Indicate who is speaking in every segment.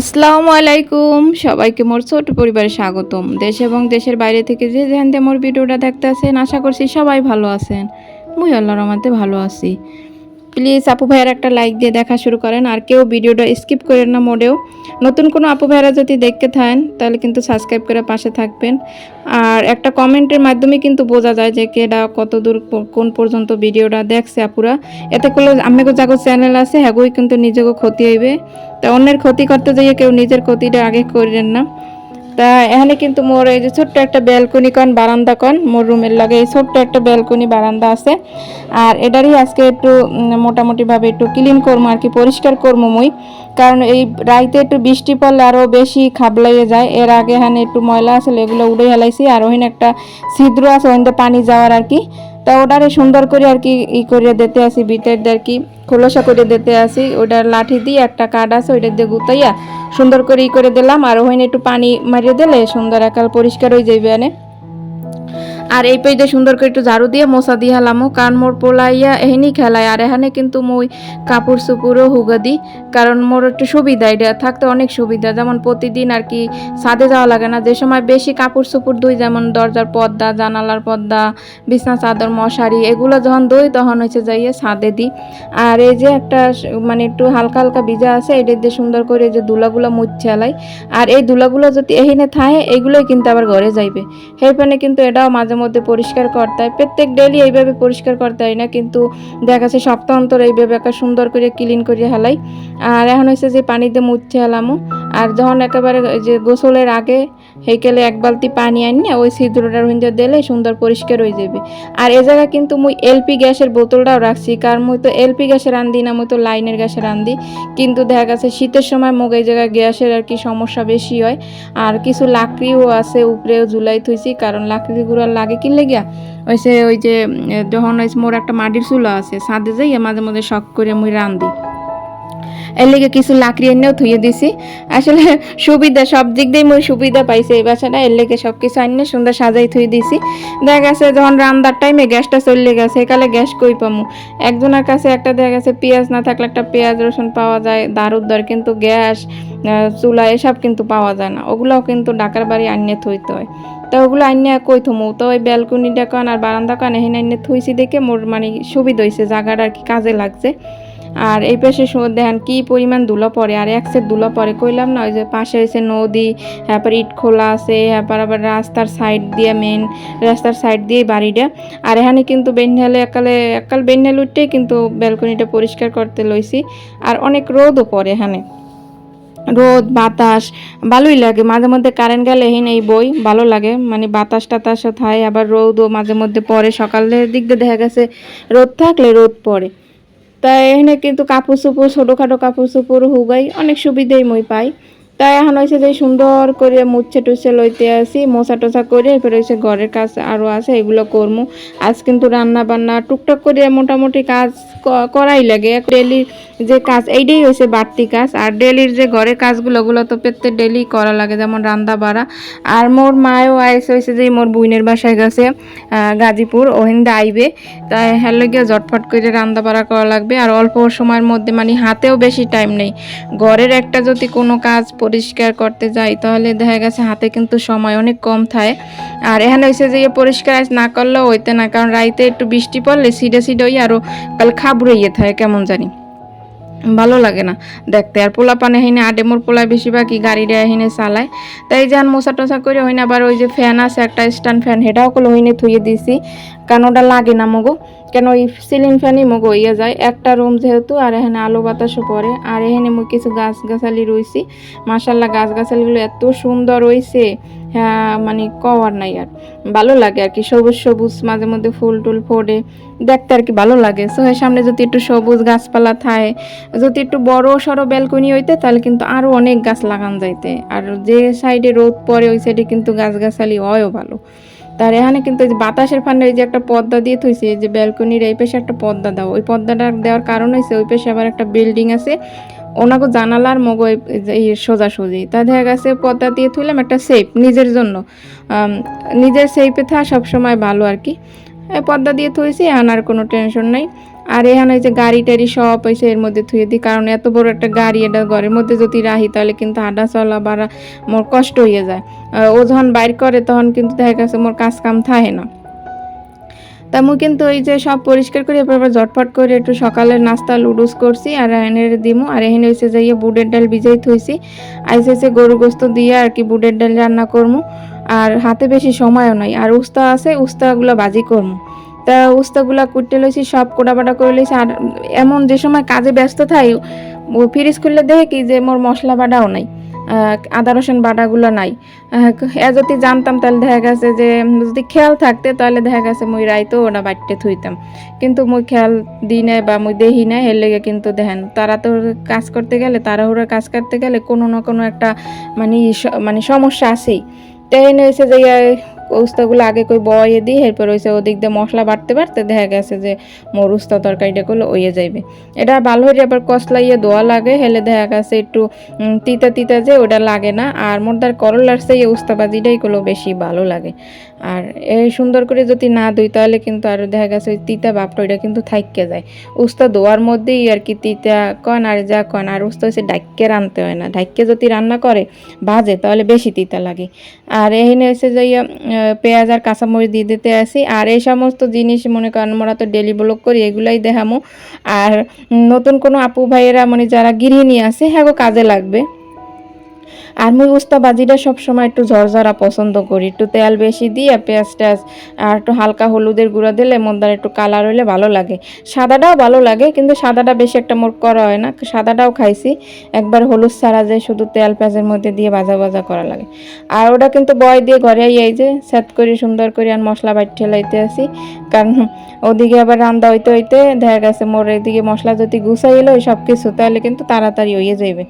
Speaker 1: আসসালামু আলাইকুম। সবাইকে মোর ছোট পরিবারে স্বাগতম। দেশ এবং দেশের বাইরে থেকে যে যেখান থেকে মোর ভিডিওটা দেখতে আছেন আশা করছি সবাই ভালো আছেন। মুই আল্লাহ রহমতে ভালো আছি। প্লিজ আপু ভাইয়ার একটা লাইক দিয়ে দেখা শুরু করেন। আর কেউ ভিডিওটা স্কিপ করেন না মোডেও নতুন কোনো আপু ভাইয়ারা যদি দেখতে থাকেন, তাহলে কিন্তু সাবস্ক্রাইব করে পাশে থাকবেন। আর একটা কমেন্টের মাধ্যমে কিন্তু বোঝা যায় যে কেডা কত দূর কোন পর্যন্ত ভিডিওটা দেখছে আপুরা। এতে করলে আমাকে যাগো চ্যানেল আছে, হ্যাগোই কিন্তু নিজেকে ক্ষতি হইবে। তা অন্যের ক্ষতি করতে যাইয়ে কেউ নিজের ক্ষতিটা আগে করেন না। তা এখানে কিন্তু মোর এই যে ছোট্ট একটা ব্যালকনি কন, বারান্দা কন, মোর রুমের লাগে এই ছোট্ট একটা ব্যালকনি, বারান্দা আছে। আর এটারই আজকে একটু মোটামুটিভাবে একটু ক্লিন করব আর কি, পরিষ্কার করব মুই। কারণ এই রাইতে একটু বৃষ্টি পড়লে আরও বেশি খাবলাইয়ে যায়। এর আগে এখানে একটু ময়লা আছে, এগুলো উড়ে হেলাইছি। আর ওখানে একটা ছিদ্র আছে ওখানে পানি যাওয়ার আর কি। তা ওটারে সুন্দর করে আর কি ই করে দিতে আসি বিটের আর কি খোলসা করে দিতে আসি। ওটার লাঠি দিয়ে একটা কাঠ আছে, ওইটা দিয়ে গুতাইয়া সুন্দর করে ই করে দিলাম। আর ওখানে একটু পানি মারিয়ে দিলে সুন্দর একাল পরিষ্কার হয়ে যাবে আনে আর এই পেজে সুন্দর করে একটু ঝাড়ু দিয়ে মশা দিয়ে হেলামো। কারণ মোর পোলাইয়া এহিনি খেলায় আর এখানে কিন্তু মুই কাপড় চুপুরও হুগা দিই কারণ মোর একটু সুবিধা, এটা থাকতে অনেক সুবিধা। যেমন প্রতিদিন আর কি ছাদে যাওয়া লাগে না, যে সময় বেশি কাপড় চুপুর দুই, যেমন দরজার পর্দা, জানালার পর্দা, বিছনা, চাদর, মশারি, এগুলো যখন দই, তখন হচ্ছে যাইয়ে ছাদে দিই আর এই যে একটা মানে একটু হালকা হালকা ভিজা আছে, এটা দিয়ে সুন্দর করে যে দুলাগুলো মুচ্ছে আলাই আর এই দুলাগুলো যদি এহিনে থাকে এগুলোই কিন্তু আবার ঘরে যাইবে। সেইখানে কিন্তু এটাও মাঝে মধ্যে পরিষ্কার করতে হয়। প্রত্যেক ডেলি এইভাবে পরিষ্কার করতে হয় না, কিন্তু দেখা যাচ্ছে সপ্তাহ অন্তর এইভাবে একটা সুন্দর করে ক্লিন করে হেলাই। আর এখন হচ্ছে যে পানিতে মুচ্ছে হেলামো। আর যখন একেবারে যে গোসলের আগে হেকেলে এক বালতি পানি আনি, ওই ছিদ্রটার হিন্দে দিলে সুন্দর পরিষ্কার হয়ে যাবে। আর এ জায়গায় কিন্তু মুই এলপি গ্যাসের বোতলটাও রাখছি, কারণ মুই তো এলপি গ্যাসে রান্ধি না, মুই তো লাইনের গ্যাসে রান্ধি। কিন্তু দেখা গেছে শীতের সময় মুখ এই জায়গায় গ্যাসের আর কি সমস্যা বেশি হয়। আর কিছু লাকড়িও আছে, উপরেও ঝুলাই থুইছি, কারণ লাকড়িগুলো লাগে কি লেগিয়া ওইসে ওই যে যখন ওই মোর একটা মাটির চুলা আছে, ছাদে যাই মাঝে মাঝে শখ করে মুই রান্ধি এর লেগে কিছু লাকড়ি এনেও থুয়ে দিছি। আসলে সুবিধা, সব দিক দিয়ে মুই সুবিধা পাইছি এই বাসাটা। এর লেগে সব কিছু আনিয়ে সুন্দর সাজাই থুই দিছি। দেখা গেছে যখন রান্নার টাইমে গ্যাসটা চলে গেছে একালে গ্যাস কই পামু? একজনের কাছে একটা দেখা গেছে, পেঁয়াজ না থাকলে একটা পেঁয়াজ, রসুন পাওয়া যায় দর কিন্তু গ্যাস চুলা এসব কিন্তু পাওয়া যায় না। ওগুলোও কিন্তু ডাকার বাড়ি আনিয়ে থইতে হয়। তো ওগুলো আনিয়ে কই থমু? তো ওই ব্যালকনিটা কান আর বারান্দা কান এখানে আনিয়ে থইছি দেখে মোর মানে সুবিধা হয়েছে জায়গাটা আর কি কাজে লাগছে। আর এই পাশে সু- দেখেন কি পরিমাণ ধুলো পড়ে, আর এক সেট ধুলো পড়ে। কইলাম না, ওই যে পাশে হয়েছে নদী, তারপর ইট খোলা আছে, তারপর আবার রাস্তার সাইড দিয়ে মেন রাস্তার সাইড দিয়ে বাড়িটা। আর এখানে কিন্তু বেন্যালে একালে একাল বেন্যাল উঠতেই কিন্তু ব্যালকনিটা পরিষ্কার করতে লইছি। আর অনেক রোদও পড়ে এখানে। রোদ, বাতাস, ভালোই লাগে। মাঝে মধ্যে কারেন্ট গেলে এই এই বই, ভালো লাগে। মানে বাতাস টাতাস থাকে আবার রোদও মাঝে মধ্যে পড়ে। সকালের দিক দিয়ে দেখা গেছে, রোদ থাকলে রোদ পড়ে। তাই এখানে কিন্তু কাপড় চোপড়, ছোটোখাটো কাপড় চোপড় হুগাই অনেক সুবিধাই মই পাই। তাই এখন হয়েছে যে সুন্দর করে মুচ্ছে টুচ্ছে লইতে আসি, মোছা টোছা করে, এরপরে হয়েছে ঘরের কাজ আরও আছে, এগুলো করব আজ কিন্তু রান্না বান্না টুকটাক করে মোটামুটি কাজ করাই লাগে। ডেলির যে কাজ, এইটাই হয়েছে বাড়তি কাজ। আর ডেলির যে ঘরের কাজগুলো, ওগুলো তো প্রত্যেক ডেলি করা লাগে, যেমন রান্না বাড়া। আর মোর মায়ও আইসে হয়েছে যে মোর বুইনের বাসায় গেছে গাজীপুর ওহিন্দা আইবে। তাই হ্যাঁ গিয়ে জটফট করে রান্না বাড়া করা লাগবে। আর অল্প সময়ের মধ্যে মানে হাতেও বেশি টাইম নেই। ঘরের একটা যদি কোনো কাজ পরিষ্কার করতে যাই, তাহলে দেখা গেছে হাতে কিন্তু সময় অনেক কম থাকে আর এখানে হয়েছে যে, পরিষ্কার না করলেও হইতে না, কারণ রাইতে একটু বৃষ্টি পড়লে সিডে সিডে আরও কাল খাবড়ে ইয়ে থাকে, কেমন জানি। ভালো লাগে না দেখতে। আর পোলা পানে হইনে আডে মোর পোলা বেশিরভাগই গাড়ি রে হিনে চালায়। তাই যান মশা টসা করে হইনে আবার ওই যে ফ্যান আছে, একটা স্ট্যান্ড ফ্যান সেটাও কল হইনে থুয়ে দিছি। কারণ ওটা লাগে না মগো। কেন ওই সিলিং ফ্যানই মগো ইয়ে যায়? একটা রুম যেহেতু, আর এখানে আলো বাতাসও পড়ে। আর এখানে মুই কিছু গাছ গাছালি রইছি। মাসাল্লাহ গাছ গাছালিগুলো এত সুন্দর রইছে হ্যাঁ মানে কওয়ার নাই আর। ভালো লাগে আর কি, সবুজ সবুজ, মাঝে মধ্যে ফুল টুল ফোড়ে দেখতে আর কি ভালো লাগে। সো এর সামনে যদি একটু সবুজ গাছপালা থাকে, যদি একটু বড় সড়ো ব্যালকনি হইতে, তাহলে কিন্তু আরও অনেক গাছ লাগান যাইতে। আর যে সাইডে রোদ পড়ে, ওই সাইডে কিন্তু গাছগাছালি হয়ও ভালো। তার এখানে কিন্তু এই যে বাতাসের ফান্ডে ওই যে একটা পর্দা দিয়ে থইছে, এই যে ব্যালকনির এই পাশে একটা পর্দা দাও। ওই পর্দাটা দেওয়ার কারণ হয়েছে ওই পাশে আবার একটা বিল্ডিং আছে। ওনাকে জানালার মগো এই সোজাসুজি। তা দেখা গেছে পর্দা দিয়ে থইলাম একটা সেফ নিজের জন্য। নিজের সেফে থা সবসময় ভালো আর কি। পর্দা দিয়ে থইছি আনার কোনো টেনশন নাই। আর এখানে যে গাড়ি টাড়ি সব হয়েছে এর মধ্যে থুয়ে দিই, কারণ এত বড় একটা গাড়ি এটা ঘরের মধ্যে যদি রাহি তাহলে কিন্তু হাঁটা চলা বাড়া মোর কষ্ট হয়ে যায়। ও যখন বাইর করে তখন কিন্তু দেখা গেছে মোর কাজ কাম থাকে না। তা মুই কিন্তু ওই যে সব পরিষ্কার করে এরপর আবার ঝটফট করে একটু সকালের নাস্তা লুডুস করছি আর এনের দিমু, আর এখানে হয়েছে যাইয়ে বুটের ডাল ভিজাই থইছি। আইসে হয়েছে গরু গোস্ত দিয়ে আর কি বুটের ডাল রান্না করমু, আর হাতে বেশি সময়ও নাই। আর উস্তা আছে, উস্তাগুলো বাজি করমু। তা উস্তাগুলা কুটতে লইছি, সব কোটাবাটা করে লইছি। আর এমন যে সময় কাজে ব্যস্ত থাই ফ্রিজ খুললে দেখে কি যে মোর মশলা বাটাও নাই আদা রসুন বাটাগুলো নাই। এ যদি জানতাম তাহলে দেখা গেছে যে, যদি খেয়াল থাকতে তাহলে দেখা গেছে মুই রাইতো ওটা বাড়তে থুইতাম। কিন্তু মুই খেয়াল দিই নাই বা মুই দেখি নাই, এর লেগে কিন্তু দেখেন, তারা তো কাজ করতে গেলে, তাড়াহুড়া কাজ করতে গেলে কোনো না কোনো একটা মানে মানে সমস্যা আছেই। তাই হয়েছে যে উস্তাগুলো আগে কই বয়ে দিই, এরপর হয়েছে ওদিক দিয়ে মশলা বাড়তে বাড়তে দেখা গেছে যে মোর উস্তা তরকারিটা করলে ওইয়ে যাইবে। এটা ভালো হয়ে আবার কষলাইয়ে দোয়া লাগে, হেলে দেখা গেছে একটু তিতা তিতা যে ওটা লাগে না। আর মোরদার করলার সেই উস্তাবাজিটাই করল বেশি ভালো লাগে। আর এই সুন্দর করে যদি না ধুই, তাহলে কিন্তু আর দেখা গেছে ওই তিতা ভাবটা ওইটা কিন্তু থাইকে যায়। উস্তা ধোয়ার মধ্যেই আর কি তিতা কন আর যা কন, আর উস্তা হচ্ছে ডাইকে রানতে হয় না। ডাইকে যদি রান্না করে, বাজে, তাহলে বেশি তিতা লাগে। আর এখানে হচ্ছে যে পেঁয়াজ আর কাঁচামরিচ দিয়ে দিতে আসি। আর এই সমস্ত জিনিস মনে করেন মোরা তো ডেলি ব্লগ করি, এগুলাই দেখামো। আর নতুন কোনো আপু ভাইয়েরা মানে যারা গৃহিণী আছে হ্যাঁ কাজে লাগবে। আর মুই উস্তা বাজিটা সবসময় একটু ঝরঝরা পছন্দ করি। একটু তেল বেশি দিয়ে পেঁয়াজ টেয়াজ আর একটু হালকা হলুদের গুঁড়া দিলে মন্দার একটু কালার হইলে ভালো লাগে। সাদাটাও ভালো লাগে, কিন্তু সাদাটা বেশি একটা মোর করা হয় না। সাদাটাও খাইছি। একবার হলুদ ছাড়া যায় শুধু তেল পেঁয়াজের মধ্যে দিয়ে ভাজা ভাজা করা লাগে। আর ওটা কিন্তু বয় দিয়ে ঘরে এই যে সেট করে সুন্দর করে আর মশলা বাইট ঠেলাইতে আসি। কারণ ওদিকে আবার রান্দা হইতে হইতে দেখা গেছে মোর এদিকে মশলা যদি গুছাই এলো সব কিছু তাহলে কিন্তু তাড়াতাড়ি হয়ে যাইবে।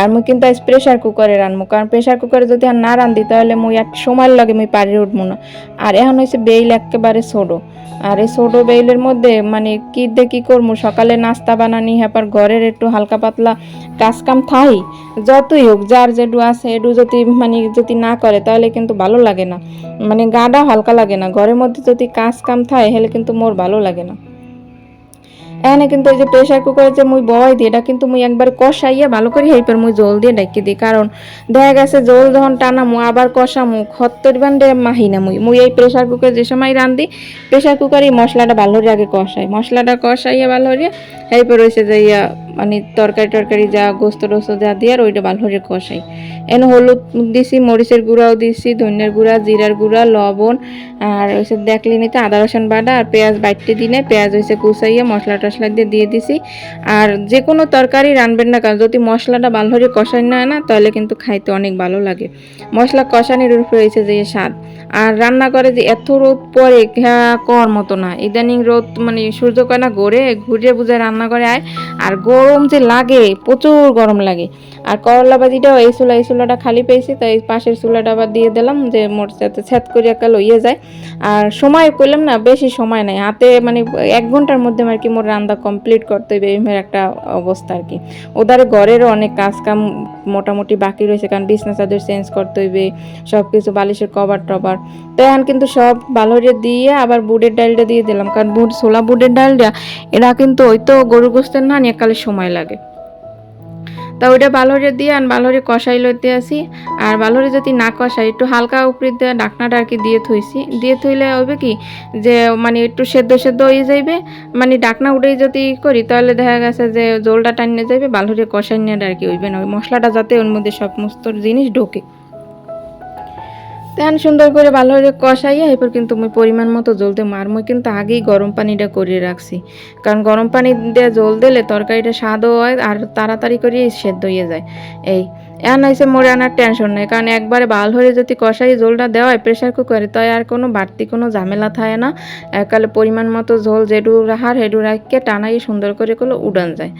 Speaker 1: আর মুই কিন্তু প্রেশার কুকারে রানবো কারণ প্রেশার কুকারে যদি আর না রান্ধি তাহলে মুই এক সময় লাগে মুই পারি উঠবো না। আর এখন হয়েছে বেইল একেবারে ছোটো। আর এই ছোটো বেইলের মধ্যে মানে কি দিয়ে কি করব সকালে নাস্তা বানানি হ্যাপার ঘরের একটু হালকা পাতলা কাজ কাম থাই, যতই হোক, যার যেটু আছে, এটু যদি মানে যদি না করে, তাহলে কিন্তু ভালো লাগে না। মানে গাটা হালকা লাগে না। ঘরের মধ্যে যদি কাজ কাম থাকে হলে কিন্তু মোর ভালো লাগে না। এখানে কিন্তু এই যে প্রেশার কুকারে যে মুই বয় দিই এটা কিন্তু মুই একবার কষাইয়া ভালো করে হেইপার মুই জল দিয়ে ডাকি দিই কারণ দেখা গেছে জল যখন টানামু আবার কষা কষামু, খত্তর বান্ডে মাহি না মুই। মুই এই প্রেশার কুকার যে সময় রান্ধি প্রেশার কুকারে মশলাটা ভালো করে আগে কষাই। মশলাটা কষাইয়া ভালো করে হেইপার রয়েছে যে ইয়া মানে তরকারি টরকারি যা গোস্ত টোস্ত যা দিয়ে আর ওইটা ভালো করে কষাই। এনে হলুদ দিছি, মরিচের গুঁড়াও দিছি, ধনিয়ার গুঁড়া, জিরার গুঁড়া, লবণ, আর হচ্ছে দেখলি নিতে আদা, রসুন বাটা আর পেঁয়াজ বাইটতে দিনে পেঁয়াজ হয়েছে কুচাইয়ে মশলা টশলা দিয়ে দিয়ে দিছি। আর যে কোনো তরকারি রানবেন না কারণ যদি মশলাটা ভালো করে কষাই না না তাহলে কিন্তু খাইতে অনেক ভালো লাগে। মশলা কষানির উপরে হয়েছে যে স্বাদ। আর রান্না করে যে এত রোদ পরে কর মতো না। ইদানিং রোদ মানে সূর্যকয়না ঘুরে ঘুরে বুঝে রান্না করে আয়। আর গরম যে লাগে, প্রচুর গরম লাগে। আর করলা বাজিটাও এই চুলা, এই চুলাটা খালি পেয়েছি, তাই পাশের চুলাটা আবার দিয়ে দিলাম, যে মোট যাতে ছ্যাদ করে একটা লইয়ে যায়। আর সময় করলাম না, বেশি সময় নাই। হাতে মানে এক ঘণ্টার মধ্যে আর কি মোর রান্না কমপ্লিট করতে হবে একটা অবস্থা আর কি। ওদারে ঘরেরও অনেক কাজ কাম মোটামুটি বাকি রয়েছে, কারণ বিছনা চাদর চেঞ্জ করতে হইবে সব কিছু বালিশের কভার টভার তো এখন কিন্তু সব হয়ে দিয়ে আবার বুটের ডালটা দিয়ে দিলাম, কারণ বুট, ছোলা বুটের ডালটা, এরা কিন্তু ওই তো গরু গোস্তের না, নিয়ে কালের সময় লাগে। তা ওইটা বালহরে দিয়ে আর বালহরে কষাই লইতে আসি। আর বালহরে যদি না কষাই একটু হালকা উপরে দিয়ে ডাকনাটা আর কি দিয়ে থইছি। দিয়ে থইলে হবে কি যে মানে একটু সেদ্ধ সেদ্ধ হয়ে যাইবে। মানে ডাকনা উঠেই যদি করি, তাহলে দেখা গেছে যে, জলটা টানিয়ে যাইবে, বালহরে কষাই নিয়ে আর কি হইবে না। ওই মশলাটা যাতে ওর মধ্যে সমস্ত জিনিস ঢোকে। তেন সুন্দর করে ভালো করে কষাইয়া এরপর কিন্তু মুই পরিমাণ মতো জল দিয়ে মার মুই কিন্তু আগেই গরম পানিটা করে রাখছি। কারণ গরম পানি দিয়ে জল দিলে তরকারিটা স্বাদও হয় আর তাড়াতাড়ি করে সেদ্ধ হয়ে যায়। এই এখন হয়েছে মোড়ে আনার টেনশন নেই। কারণ একবারে ভালো হয়ে যদি কষাই ঝোলটা দেওয়া হয় প্রেশার কুকারে তাই আর কোনো বাড়তি কোনো ঝামেলা থাকে না। একালে পরিমাণ মতো ঝোল যেডু রাখার হেডু রাখকে টানাই সুন্দর করে করলে উড়ান যায়।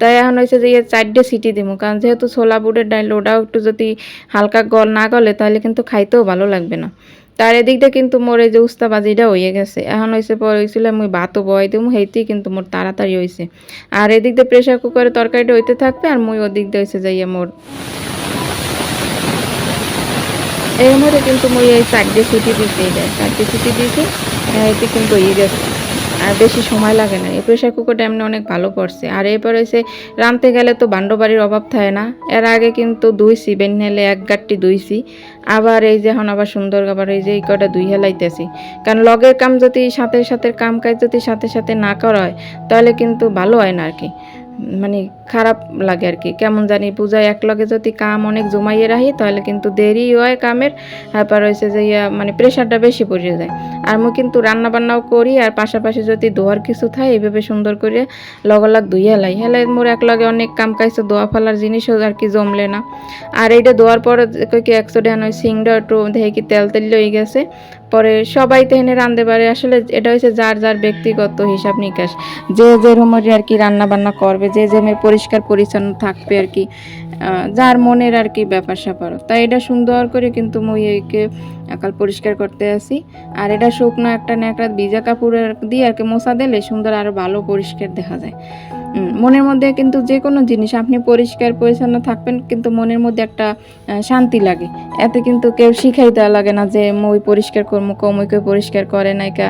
Speaker 1: তাই এখন হয়েছে যে ইয়ে চারটে সিটি দিব কারণ যেহেতু ছোলা বুটের ডাইল ওটাও একটু যদি হালকা গল না গলে, তাহলে কিন্তু খাইতেও ভালো লাগবে না। তার এদিকটা কিন্তু মোর এই যে উস্তাবাজিটা হয়ে গেছে। এখন হয়েছে পরে হয়েছিল মুই ভাতও বয় দিম হেইতেই কিন্তু মোর তাড়াতাড়ি হয়েছে আর এদিক দিয়ে প্রেশার কুকারে তরকারিটা হইতে থাকবে আর মুই ওদিক দিয়ে হয়েছে যাইয়া মোর এর মধ্যে কিন্তু মুই এই চারটে ছুটি দিতে দেয় চারটে সিটি দিয়েছি এতে কিন্তু হয়ে গেছে। আর বেশি সময় লাগে না। এই প্রেশার কুকারটা এমনি অনেক ভালো পড়ছে আর এরপর হয়েছে রাঁধতে গেলে তো বান্ডবাড়ির অভাব থাকে না। এর আগে কিন্তু ধুইছি বেনহেলে এক গাঠটি দুই সি। আবার এই যে এখন আবার সুন্দর আবার এই যে এই কটা দুই হেলাইতেছি। কারণ লগের কাম যদি সাথে সাথে, কাম কাজ যদি সাথে সাথে না করা হয়, তাহলে কিন্তু ভালো হয় না আর কি। মানে খারাপ লাগে আর কি। কেমন জানি পূজায় এক লগে যদি কাম অনেক জমাইয়ে রাখি, তাহলে কিন্তু দেরি হয় কামের। তারপর হয়েছে যে ইয়া মানে প্রেশারটা বেশি পড়ে যায়। আর আমি কিন্তু রান্না বান্নাও করি, আর পাশাপাশি যদি দোয়ার কিছু থাকে, এইভাবে সুন্দর করে লগলাগ ধুই লাই। হেলাই মোর এক লগে অনেক কাম কাইছে দোয়া ফেলার জিনিসও আর কি জমলে না। আর এইটা দোয়ার পরে কি একশো ডেন ওই সিংটা একটু দেখে কি তেল তেল হয়ে গেছে। পরে সবাই তো এনে রান্ধতে পারে। আসলে এটা হচ্ছে যার যার ব্যক্তিগত হিসাব নিকাশ। যে যে রুমের আর কি রান্না বান্না করবে, যে যে মেয়ে পরিষ্কার পরিচ্ছন্ন থাকবে আর কি। যার মনের আর কি ব্যাপার স্যাপার। তাই এটা সুন্দর করে কিন্তু মুই একে একাল পরিষ্কার করতে আসি আর এটা শুকনো একটা ন্যাকড়া ভিজা কাপড়ের দিয়ে আর কি মোছা দিলে সুন্দর আরও ভালো পরিষ্কার দেখা যায়। মনের মধ্যে কিন্তু যে কোনো জিনিস আপনি পরিষ্কার, পরিচ্ছন্ন থাকবেন কিন্তু মনের মধ্যে একটা শান্তি লাগে। এতে কিন্তু কেউ শিখাই দেওয়া লাগে না যে মই পরিষ্কার করব কমইকে পরিষ্কার করে নাইকা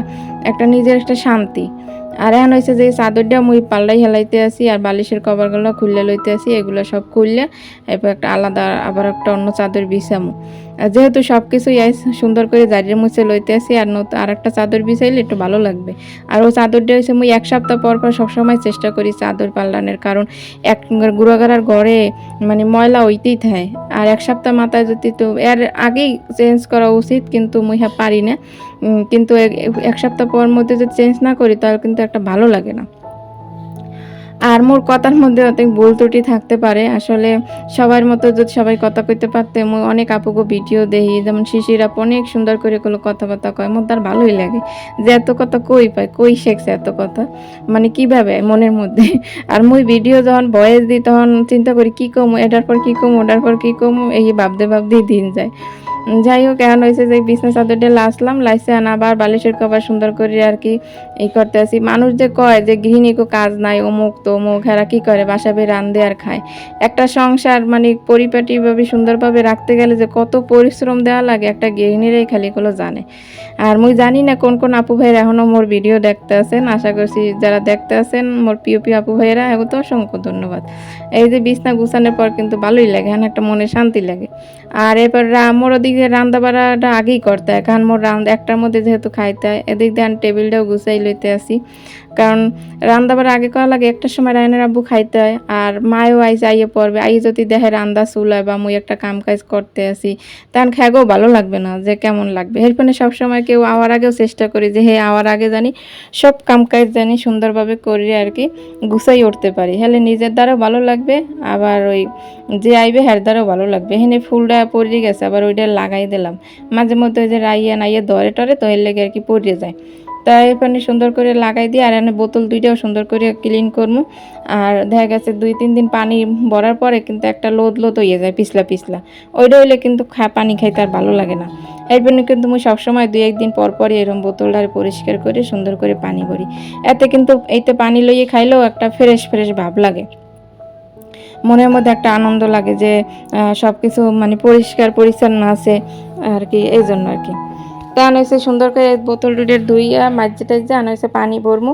Speaker 1: একটা নিজের একটা শান্তি। আর এখন হয়েছে যে চাদরটা মুই পাল্লাই হেলাইতে আসি আর বালিশের কভারগুলো খুললে লইতে আসি এগুলো সব খুললে এরপর একটা আলাদা আবার একটা অন্য চাদর বিছামু। যেহেতু সব কিছুই সুন্দর করে জারিয়ে মুছে লইতে আসি, আর নতুন আর একটা চাদর বিছাইলে একটু ভালো লাগবে। আর ওই চাদরটা হয়েছে মুই এক সপ্তাহ পর পর সবসময় চেষ্টা করি চাদর পাল্লানোর, কারণ এক গুঁড়াগাড়ার ঘরে মানে ময়লা হইতেই থাকে। আর এক সপ্তাহ মাথায় যদি তো এর আগেই চেঞ্জ করা উচিত, কিন্তু মুই হ্যাঁ পারি না। কিন্তু এক সপ্তাহ পর মধ্যে যদি চেঞ্জ না করি, তাহলে কিন্তু একটা ভালো লাগে না। আর মোর কথার মধ্যে অনেক ভুল ত্রুটি থাকতে পারে। আসলে সবার মতো যদি সবাই কথা কইতে পারতে মই অনেক আপুগো ভিডিও দেখি, যেমন শিশির অনেক সুন্দর করে কোনো কথাবার্তা কয়, মোর তার ভালোই লাগে। যে এত কথা কই পায়, কই শেখছে এত কথা? মানে কীভাবে মনের মধ্যে? আর মুই ভিডিও যখন ভয়েস দিই, তখন চিন্তা করি কি কম, এটার পর কি কম, ওটার পর কি কম, এই ভাবতে ভাবতেই দিন যায়। যাই হোক, এখন হয়েছে যে বিজনেস চাদরটা লাসলাম লাইসে আবার বালিশের কভার সুন্দর করে আর কি এই করতে আসি মানুষ যে কয় যে গৃহিণী কাজ নাই, অমুক তো মৌখেরা কি করে? বাসা বেয়ে রান্ধে আর খায়। একটা সংসার মানে পরিপাটিভাবে সুন্দরভাবে রাখতে গেলে যে কত পরিশ্রম দেওয়া লাগে, একটা গৃহিণীরাই খালি এগুলো জানে। আর মুই জানি না কোন কোন আপু ভাইয়েরা এখনও মোর ভিডিও দেখতে আছেন। আশা করছি যারা দেখতে আছেন, মোর প্রিয় প্রিয় আপু ভাইয়েরা এগো তো অসংখ্য ধন্যবাদ। এই যে বিছনা গুছানোর পর কিন্তু ভালোই লাগে হ্যাঁ একটা মনে শান্তি লাগে। আর এরপর মোর ওদিকে রান্না বাড়াটা আগেই করতে হয়, কারণ মোর রান্না একটার মধ্যে যেহেতু খাইতে হয়, এদিক দিয়ে টেবিলটাও গুছাই লইতে আসি। কারণ রান্না বাড়া আগে করা লাগে একটা সময় রায়নের আব্বু খাইতে হয়, আর মায়ও আইসে আইয়ে পড়বে। আইয়ে যদি দেখে রান্দা চুলায় বা মুই একটা কাম কাজ করতে আসি তখন খাইগেও ভালো লাগবে না, যে কেমন লাগবে। এরপরে সবসময় কেউ আওয়ার আগেও চেষ্টা করি যে হ্যাঁ আওয়ার আগে জানি সব কাম কাজ জানি সুন্দরভাবে করি আর কি, গুছাই উঠতে পারি। হলে নিজের দ্বারাও ভালো লাগবে, আবার ওই যে আইবে হ্যার দ্বারাও ভালো লাগবে। হেনে ফুলটা পড়ে গেছে, আবার ওইটা লাগাই দিলাম। মাঝে মধ্যে ওই যে রাইয়া নাইয়া দরে টরে তো এর লেগে আর কি পড়ে যায়। তাই পানি সুন্দর করে লাগাই দিয়ে আর এনে বোতল দুইটাও সুন্দর করে ক্লিন করব আর দেখা গেছে দুই, তিন দিন পানি ভরার পরে কিন্তু একটা লোদ লোদ হয়ে যায়, পিছলা পিছলা। ওইটা হইলে কিন্তু খা, পানি খাইতে আর ভালো লাগে না। এর জন্য কিন্তু আমি সবসময় দুই একদিন পর পরই এরকম বোতলটা পরিষ্কার করে সুন্দর করে পানি ভরি। এতে কিন্তু এইতে পানি লইয়ে খাইলেও একটা ফ্রেশ ফ্রেশ ভাব লাগে। মনের মধ্যে একটা আনন্দ লাগে যে সব কিছু মানে পরিষ্কার, পরিচ্ছন্ন আছে আর কি এই জন্য আর কি। তা সুন্দর করে বোতল টুটের ধুইয়া মাঝে টাইজে আনা হয়েছে পানি ভরমু।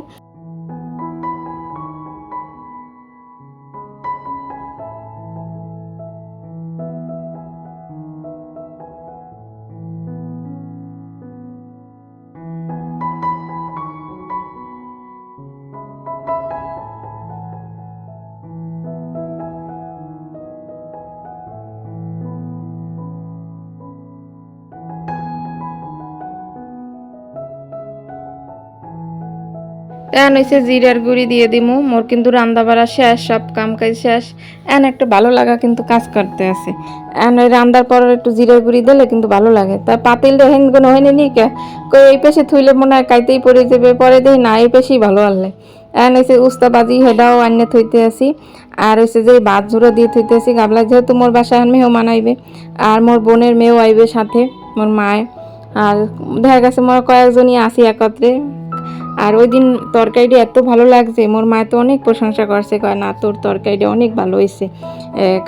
Speaker 1: এখন হয়েছে জিরার গুঁড়ি দিয়ে দিমু। মোর কিন্তু রান্না বাড়া শেষ, সব কাম কাজ শেষ। এন একটা ভালো লাগা কিন্তু কাজ করতে আছে। এন ওই রান্দার পর একটু জিরার গুঁড়ি দিলে কিন্তু ভালো লাগে। তা পাতিল দেখেন কোনো হয়নি নি কে? কই এই পেশে থুইলে মনে হয় কাইতেই পড়ে যাবে, পরে দেখি না, এই পেশেই ভালো আনলে। এন হয়েছে উস্তাবাজি, হেডাও আন্নে থইতে আসি আর হয়েছে যে ভাত ঝুড়ো দিয়ে থইতে আসি গাবলা যেহেতু মোর বাসায় মেয়েও মানাইবে, আর মোর বোনের মেয়েও আইবে সাথে, মোর মায় আর দেখা গেছে মোর কয়েকজনই আসি একত্রে। আর ওই দিন তরকারিটা এত ভালো লাগছে, মোর মা তো অনেক প্রশংসা করছে, কয়, না, তোর তরকারিটা অনেক ভালো হয়েছে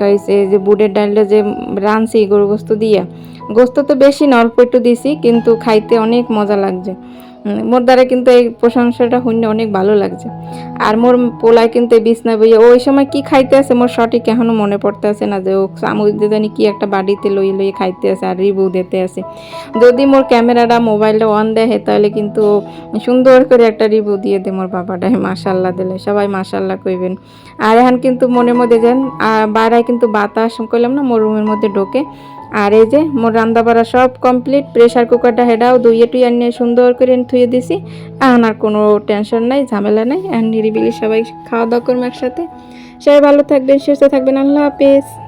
Speaker 1: কয়েছে যে, বুটের ডালটা যে রানছি গরু গোস্ত দিয়া। গোস্ত তো বেশি না, অল্প একটু দিছি, কিন্তু খাইতে অনেক মজা লাগছে। মোর দ্বারা কিন্তু এই প্রশংসাটা শুনে অনেক ভালো লাগছে। আর মোর পোলায় কিন্তু এই বিছনা বইয়ে ওই সময় কি খাইতে আছে মোর সঠিক এখনও মনে পড়তে আছে না যে ও দিয়ে জানি কি একটা বাড়িতে লই লই খাইতে আছে আর রিভিউ দিতে আছে। যদি মোর ক্যামেরাটা মোবাইলটা অন দেখে তাহলে কিন্তু সুন্দর করে একটা রিভিউ দিয়ে দে মোর বাবাটা মাশাল্লাহ দিলে। সবাই মাশাল্লাহ কইবেন। আর এখন কিন্তু মনের মধ্যে যান বাইরে কিন্তু বাতাস, কইলাম না, মোর রুমের মধ্যে ঢোকে। আর এই যে মোর রান্না বাড়া সব কমপ্লিট প্রেশার কুকারটা হেডাও ধুইয়ে টুইয়ে নিয়ে সুন্দর করে থুয়ে দিছি। এখন আর কোনো টেনশন নাই, ঝামেলা নাই। আর নিরিবিলি সবাই খাওয়া দাওয়া করব একসাথে। সবাই ভালো থাকবেন, সুস্থ থাকবেন। আল্লাহ হাফেজ।